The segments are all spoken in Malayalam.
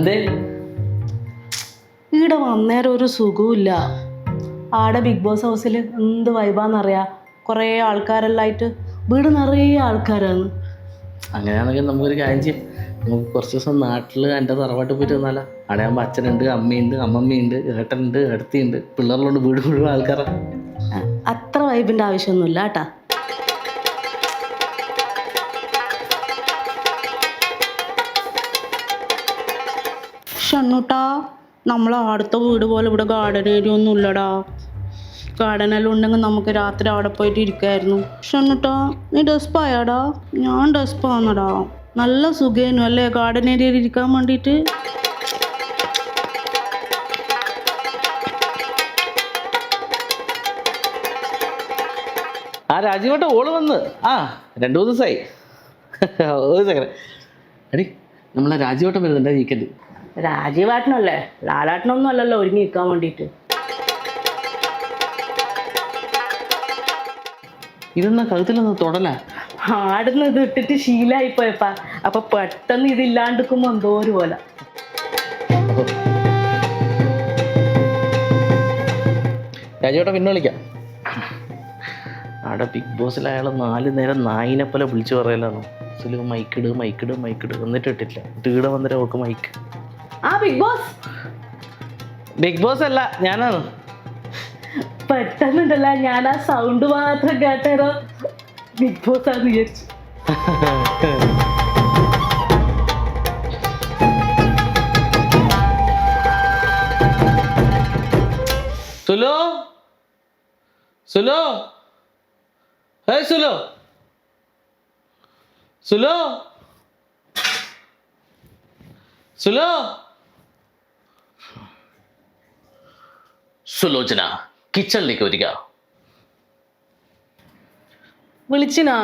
എന്തേ? ഇവിടെ വന്നേരം ഒരു സുഖമില്ല ആടെ ബിഗ് ബോസ് ഹൗസിൽ എന്ത് വൈബാന്നറിയാ കുറേ ആൾക്കാരെല്ലാം ആയിട്ട് വീട് നിറയെ ആൾക്കാരാണ്. അങ്ങനെയാണെങ്കിൽ നമുക്കൊരു കാര്യം ചെയ്യാം. നമുക്ക് കുറച്ച് ദിവസം നാട്ടിൽ എന്റെ തറവാട്ടിൽ പോയിട്ട് വന്നാലോ? അവിടെ ആകുമ്പോൾ അച്ഛനുണ്ട് അമ്മയുണ്ട് അമ്മമ്മയുണ്ട് ഏട്ടനുണ്ട് എടുത്തിയുണ്ട് പിള്ളേരിലുണ്ട് വീട് മുഴുവൻ ആൾക്കാരാണ് അത്ര വൈബിന്റെ ആവശ്യമൊന്നുമില്ല കേട്ടാ. ഷണ്ണൂട്ടാ നമ്മളെ അടുത്ത വീട് പോലെ ഇവിടെ ഗാർഡൻ ഏരിയ ഒന്നും ഇല്ലടാ. ഗാർഡനെല്ലാം ഉണ്ടെങ്കിൽ നമുക്ക് രാത്രി അവിടെ പോയിട്ട് ഇരിക്കായിരുന്നു. ഷണ്ണൂട്ടാ നീ ഡെസ്പായാടാ ഞാൻ ഡെസ്പാന്നടാ നല്ല സുഖേനു അല്ലേ ഗാർഡൻ ഏരിയയിൽ ഇരിക്കാൻ വേണ്ടിയിട്ട് ആ രാജീവട്ടെ ഓൾ വന്ന്. ആ രണ്ടു മൂന്ന് ദിവസമായി ഒരു സെക്കൻഡ് എടി നമ്മളെ രാജീവട്ടം വരുന്നുണ്ട് വീക്കെൻഡ് രാജീവാട്ടനല്ലേ? ലാലാട്ടനൊന്നും അല്ലല്ലോ ഒരുങ്ങി നിൽക്കാൻ വേണ്ടിയിട്ട് ഇതെന്നാ കഴുത്തിലൊന്ന് തൊടല? ആടുന്ന് ഇത് ഇട്ടിട്ട് ശീലായിപ്പോയപ്പാ. പോയപ്പാ അപ്പൊ പെട്ടെന്ന് ഇതില്ലാണ്ടിക്കുമ്പോ എന്തോ ഒരു പോലെ. രാജേട്ട പിന്നെ വിളിക്കാം. അവിടെ ബിഗ് ബോസിൽ അയാൾ നാല് നേരം നായിനെ പോലെ വിളിച്ചു പറയലാണ്? സുലു മൈക്കിട് മൈക്കിട് മൈക്കിട്. എന്നിട്ട് ഇട്ടിട്ടില്ല. തീടെ വന്നിട്ട് അവൾക്ക് മൈക്ക്. ആ ബിഗ് ബോസ് ബിഗ് ബോസ് അല്ല ഞാനാണ്. പെട്ടെന്നുണ്ടല്ല ഞാൻ ആ സൗണ്ട് മാത്രം കേട്ടോ ബിഗ് ബോസ് ആന്ന് വിചാരിച്ചു. സുലു? സുലു? ഹേ സുലു? സുലു? സുലു? സുലോചന കിച്ചണിലേക്ക് വരിക. വിളിച്ചിനാ?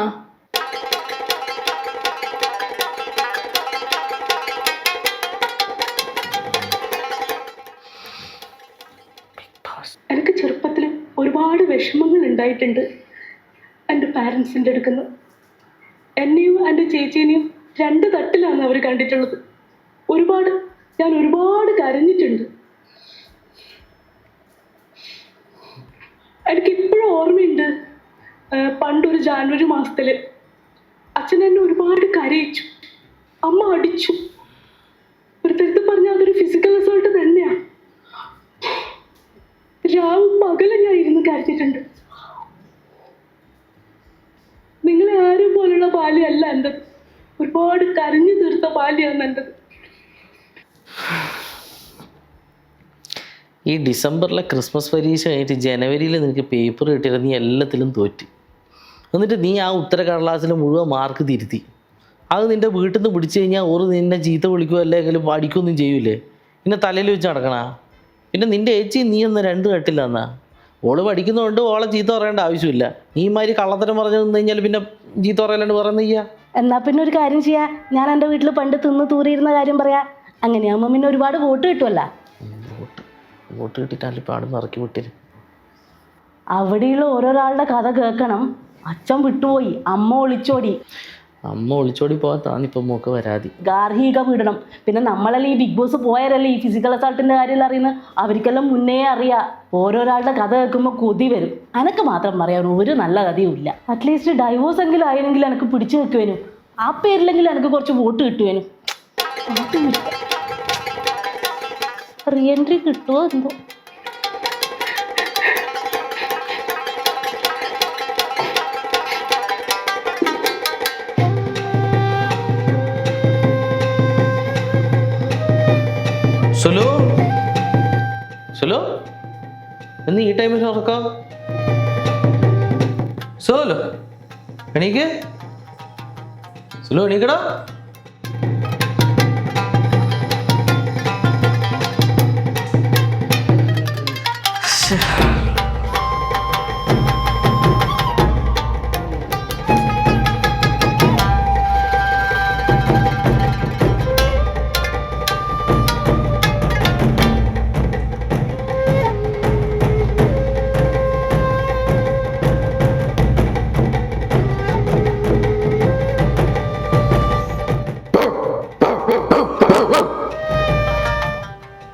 എനിക്ക് ചെറുപ്പത്തിൽ ഒരുപാട് വിഷമങ്ങൾ ഉണ്ടായിട്ടുണ്ട് എന്റെ പാരൻസിന്റെ അടുക്കുന്ന എന്നെയും എന്റെ ചേച്ചീനെയും രണ്ട് തട്ടിലാണ് അവർ കണ്ടിട്ടുള്ളത്. ഒരുപാട് ഞാൻ ഒരുപാട് കരഞ്ഞിട്ടുണ്ട്. എനിക്ക് ഇപ്പോഴും ഓർമ്മയുണ്ട് പണ്ടൊരു ജാനുവരി മാസത്തിൽ അച്ഛൻ എന്നെ ഒരുപാട് കരയിച്ചു അമ്മ അടിച്ചു. ഒരു തരത്തിൽ പറഞ്ഞാൽ അതൊരു ഫിസിക്കൽ റിസൾട്ട് തന്നെയാണ് രാവും പകലും ഞാൻ ഇരുന്ന് കരച്ചിട്ടുണ്ട് നിങ്ങളെ ആരും പോലുള്ള ബാല്യമല്ല എന്റെത് ഒരുപാട് കരഞ്ഞു തീർത്ത ബാല്യമാണ് എന്റെത് ഈ ഡിസംബറിലെ ക്രിസ്മസ് പരീക്ഷ കഴിഞ്ഞിട്ട് ജനുവരിയിൽ നിനക്ക് പേപ്പർ കിട്ടിയത് നീ എല്ലാത്തിലും തോറ്റ്. എന്നിട്ട് നീ ആ ഉത്തര കടലാസിൽ മുഴുവൻ മാർക്ക് തിരുത്തി. അത് നിന്റെ വീട്ടിൽ നിന്ന് പിടിച്ചു കഴിഞ്ഞാൽ ഓറ് നിന്നെ ചീത്ത വിളിക്കുകയോ അല്ലെങ്കിൽ പഠിക്കുകയൊന്നും ചെയ്യൂലേ? പിന്നെ തലയിൽ വെച്ച് നടക്കണ? പിന്നെ നിന്റെ ഏച്ചി നീ ഒന്ന് രണ്ട് കെട്ടില്ല എന്നാ? ഓൾ പഠിക്കുന്നതുകൊണ്ട് ഓളെ ചീത്ത പറയേണ്ട ആവശ്യമില്ല. നീ മാതിരി കള്ളത്തരം പറഞ്ഞു നിന്ന് കഴിഞ്ഞാൽ പിന്നെ ചീത്ത പറയലാണ്ട് പറയുന്ന ചെയ്യാ? എന്നാ പിന്നെ ഒരു കാര്യം ചെയ്യാ. ഞാൻ എന്റെ വീട്ടിൽ പണ്ട് തിന്ന് തൂറിയിരുന്ന കാര്യം പറയാ. അങ്ങനെയാകുമ്പോൾ പിന്നെ ഒരുപാട് വോട്ട് കിട്ടുമല്ല വോട്ട് കിട്ടിയിട്ടാലും ഇപ്പോൾ അവിടെ നിറക്കി വിട്ടിര് അവിടെയുള്ള ഓരോരാളുടെ കഥ കേൾക്കണം. അച്ഛൻ വിട്ടുപോയി. അമ്മ ഒളിച്ചോടി. അമ്മ ഒളിച്ചോടി പോകാത്താണ് ഇപ്പം മോക്ക് വരാതി ഗാർഹിക പീഡനം. പിന്നെ നമ്മളല്ലേ ഈ ബിഗ് ബോസ് പോയാലല്ലേ ഈ ഫിസിക്കൽ അസാൾട്ടിന്റെ കാര്യം അറിയുന്നത് അവർക്കെല്ലാം മുന്നേ അറിയാം. ഓരോരാളുടെ കഥ കേൾക്കുമ്പോൾ കൊതി വരും. അനക്ക് മാത്രം പറയാൻ ഒരു നല്ല കഥയും ഇല്ല. അറ്റ്ലീസ്റ്റ് ഡൈവോഴ്സ് എങ്കിലും ആയിരുന്നെങ്കിൽ എനിക്ക് പിടിച്ചു വെക്കുവേനും ആ പേരിലെങ്കിലും എനിക്ക് കുറച്ച് വോട്ട് കിട്ടുവേനും. റീ എൻട്രി കിട്ടുമോ എന്തോ? സുലു? സുലു? എന്ന് ഈ ടൈമിൽ ഉറക്കാം? സുലു എണീക്ക്. സുലു എണീക്കടാ.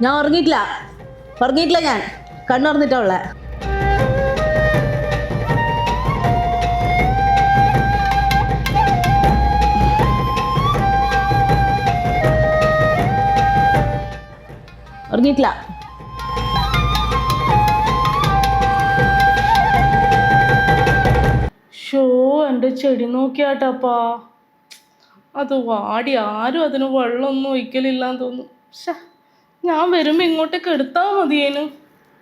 ഞാൻ ഉറങ്ങിയിട്ടില്ല. ഉറങ്ങിയിട്ടില്ല ഞാൻ. കണ്ണുറന്നിട്ടാ ഉള്ളേ. ഉറങ്ങിയിട്ടില്ല. ഷോ എന്റെ ചെടി നോക്കിയാട്ടപ്പാ. അത് വാടി ആരും അതിന് വെള്ളമൊന്നും ഒഴിക്കലില്ലാന്ന് തോന്നുന്നു. ഷാ ഞാൻ വരുമ്പോൾ ഇങ്ങോട്ടേക്ക് എടുത്താ മതിയേനു.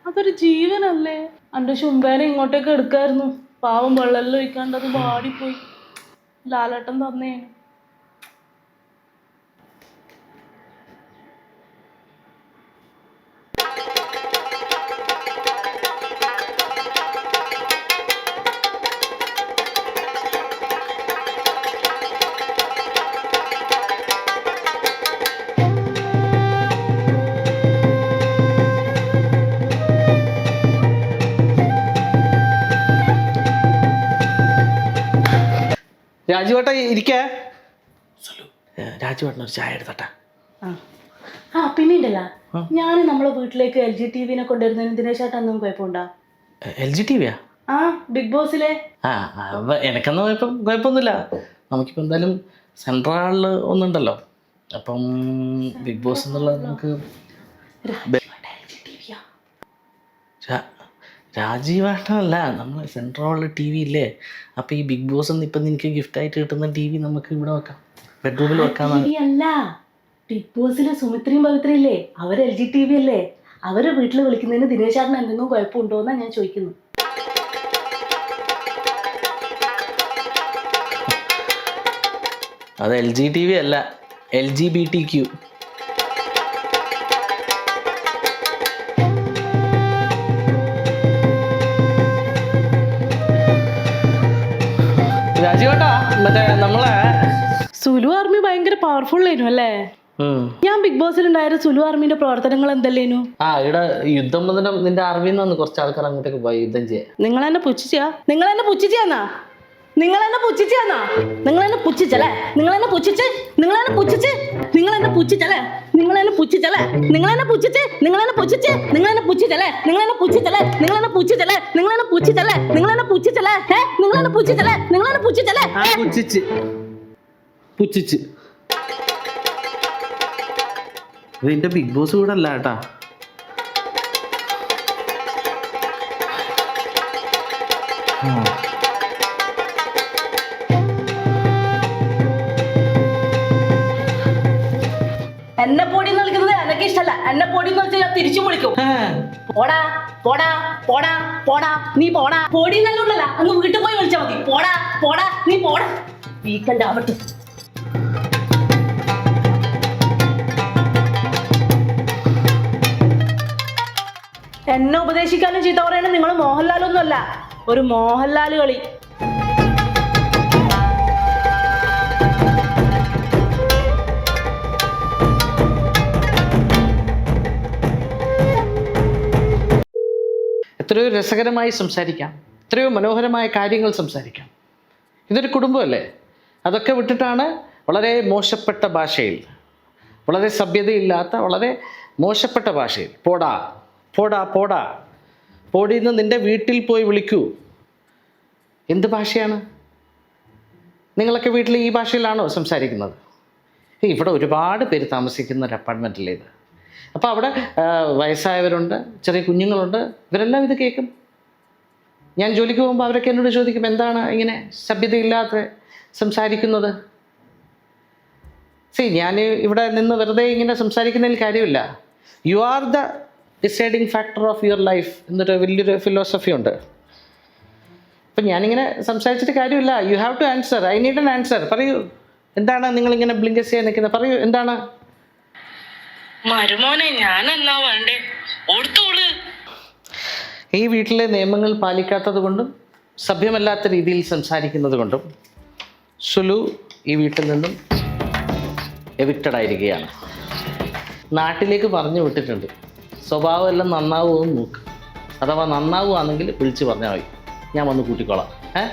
അതൊരു ജീവനല്ലേ. എന്റെ ശുംബേനെ ഇങ്ങോട്ടേക്ക് എടുക്കായിരുന്നു. പാവം വെള്ളമെല്ലാം ഒഴിക്കാണ്ട് അത് വാടിപ്പോയി. ലാലേട്ടൻ തന്നേനു. രാജുവേട്ട ഇരിക്കേ. രാജുവേട്ടൻ ഒരു ചായ എടുത്തട്ടാ. ആ. ആ പിന്നെ ഉണ്ടല്ല. ഞാൻ നമ്മളെ വീട്ടിലേക്ക് എൽ ജി ടി വിനെ കൊണ്ടുവരുന്നതിന് ദിനേശായിട്ട് അന്നും കുഴപ്പമുണ്ടോ? എൽ ജി ടി വിയാ ആ ബിഗ് ബോസിലെ ആ അവ എനക്കൊന്നും കുഴപ്പം കുഴപ്പമൊന്നുമില്ല. നമുക്കിപ്പോൾ എന്തായാലും സെൻട്രലിൽ ഒന്നുണ്ടല്ലോ. അപ്പം ബിഗ് ബോസ് എന്നുള്ളത് നമുക്ക് രാജീവേട്ടനല്ല നമ്മൾ സെൻട്രൽ ടി വി ഇല്ലേ? അപ്പോൾ ഈ ബിഗ് ബോസ് എന്ന് ഇപ്പം നിനക്ക് ഗിഫ്റ്റായിട്ട് കിട്ടുന്ന ടി വി നമുക്ക് ഇവിടെ വെക്കാം. ബെഡ്റൂമിൽ വെക്കാം അല്ല. ബിഗ് ബോസിലെ സുമിത്രയും പവിത്രയില്ലേ അവർ എൽ ജി ടി വി അല്ലേ? അവരെ വീട്ടിൽ വിളിക്കുന്നതിന് ദിനേശാട്ടിന് എന്തെങ്കിലും കുഴപ്പമുണ്ടോ എന്നാ ഞാൻ ചോദിക്കുന്നു. അത് എൽ ജി ടി വി അല്ല. L G B T Q രാജീവേട്ടാ മറ്റേ നമ്മളെ സുലു ആർമി ഭയങ്കര പവർഫുൾ ആയിരുന്നു അല്ലേ? ഞാൻ ബിഗ് ബോസിൽ ഉണ്ടായ സുലു ആർമിന്റെ പ്രവർത്തനങ്ങൾ എന്തല്ലേനു? ആ ഇവിടെ യുദ്ധം മുതലും നിന്റെ ആർമിന്ന് കുറച്ച് ആൾക്കാർ അങ്ങോട്ടേക്ക് പോയി യുദ്ധം ചെയ്യാൻ. നിങ്ങൾ എന്നെ പുച്ഛിച്ചാ? നിങ്ങൾ എന്നെ പുച്ഛിച്ചാന്നാ? നിങ്ങൾ എന്നെ പുച്ഛിച്ചാന്നാ നിങ്ങൾ എന്നെ പുച്ഛിച്ചല്ലേ നിങ്ങൾ എന്നെ പുച്ഛിച്ച് നിങ്ങൾ എന്നെ പുച്ഛിച്ച് നിങ്ങൾ എന്നെ പുച്ഛിച്ചല്ലേ നിങ്ങൾ എന്നെ പുച്ഛിച്ചല്ലേ നിങ്ങൾ എന്നെ പുച്ഛിച്ച് നിങ്ങൾ എന്നെ പുച്ഛിച്ച് നിങ്ങൾ എന്നെ പുച്ഛിച്ചല്ലേ നിങ്ങൾ എന്നെ പുച്ഛിച്ചല്ലേ നിങ്ങൾ എന്നെ പുച്ഛിച്ചല്ലേ നിങ്ങൾ എന്നെ പുച്ഛിച്ചല്ലേ നിങ്ങൾ എന്നെ പുച്ഛിച്ചല്ലേ ഏ നിങ്ങൾ എന്നെ പുച്ഛിച്ചല്ലേ നിങ്ങൾ എന്നെ പുച്ഛിച്ചല്ലേ പുച്ഛിച്ച് പുച്ഛിച്ച് ഇതിന്റെ ബിഗ് ബോസ് കൂടെ അല്ല കേട്ടാ എന്നെ പൊടി എന്ന് വെച്ചാൽ ഞാൻ തിരിച്ചു വിളിക്കും. പോടാ പോടാ പോടാ പോടാ നീ പോടാ. പൊടി നല്ലുള്ളല്ല അങ്ങ് വീട്ടിൽ പോയി വിളിച്ചാൽ മതി. പോടാ പോടാ നീ പോടാ. വീക്കെൻഡ് ആവട്ടെ. എന്നെ ഉപദേശിക്കാനും ചീത്ത പറയാനും നിങ്ങൾ മോഹൻലാലൊന്നുമല്ല ഒരു മോഹൻലാൽ കളി. എത്രയോ രസകരമായി സംസാരിക്കാം. എത്രയോ മനോഹരമായ കാര്യങ്ങൾ സംസാരിക്കാം. ഇതൊരു കുടുംബമല്ലേ? അതൊക്കെ വിട്ടിട്ടാണ് വളരെ മോശപ്പെട്ട ഭാഷയിൽ വളരെ സഭ്യതയില്ലാത്ത വളരെ മോശപ്പെട്ട ഭാഷയിൽ. പോടാ പോടാ പോടാ. പോടിന്ന് നിന്റെ വീട്ടിൽ പോയി വിളിക്കൂ. എന്ത് ഭാഷയാണ്? നിങ്ങളൊക്കെ വീട്ടിൽ ഈ ഭാഷയിലാണോ സംസാരിക്കുന്നത്? ഇവിടെ ഒരുപാട് പേര് താമസിക്കുന്ന ഒരു അപ്പാർട്ട്മെന്റിൽ ഇത്? അപ്പോൾ അവിടെ വയസ്സായവരുണ്ട് ചെറിയ കുഞ്ഞുങ്ങളുണ്ട് ഇവരെല്ലാം ഇത് കേൾക്കും. ഞാൻ ജോലിക്ക് പോകുമ്പോൾ അവരൊക്കെ എന്നോട് ചോദിക്കും എന്താണ് ഇങ്ങനെ സഭ്യതയില്ലാതെ സംസാരിക്കുന്നത്? സി ഞാൻ ഇവിടെ നിന്ന് വെറുതെ ഇങ്ങനെ സംസാരിക്കുന്നതിൽ കാര്യമില്ല. You are the deciding factor of your life എന്നൊരു വലിയൊരു ഫിലോസഫി ഉണ്ട്. അപ്പം ഞാനിങ്ങനെ സംസാരിച്ചിട്ട് കാര്യമില്ല. You have to answer I need an answer പറയൂ. എന്താണ് നിങ്ങളിങ്ങനെ ബ്ലിങ്കസ് ചെയ്യാൻ നിൽക്കുന്നത്? പറയൂ. എന്താണ് മരുമോനെ ഞാൻ എന്നാ വേണ്ടേ ഓർത്തോൾ ഈ വീട്ടിലെ നിയമങ്ങൾ പാലിക്കാത്തത് കൊണ്ടും സഭ്യമല്ലാത്ത രീതിയിൽ സംസാരിക്കുന്നത് കൊണ്ടും സുലു ഈ വീട്ടിൽ നിന്നും എവിക്റ്റഡ് ആയിരിക്കുകയാണ്. നാട്ടിലേക്ക് പറഞ്ഞു വിട്ടിട്ടുണ്ട്. സ്വഭാവം എല്ലാം നന്നാവുമോ എന്ന് നോക്ക്. അഥവാ നന്നാവുകയാണെങ്കിൽ വിളിച്ച് പറഞ്ഞാൽ മതി. ഞാൻ വന്ന് കൂട്ടിക്കോളാം. ഏ?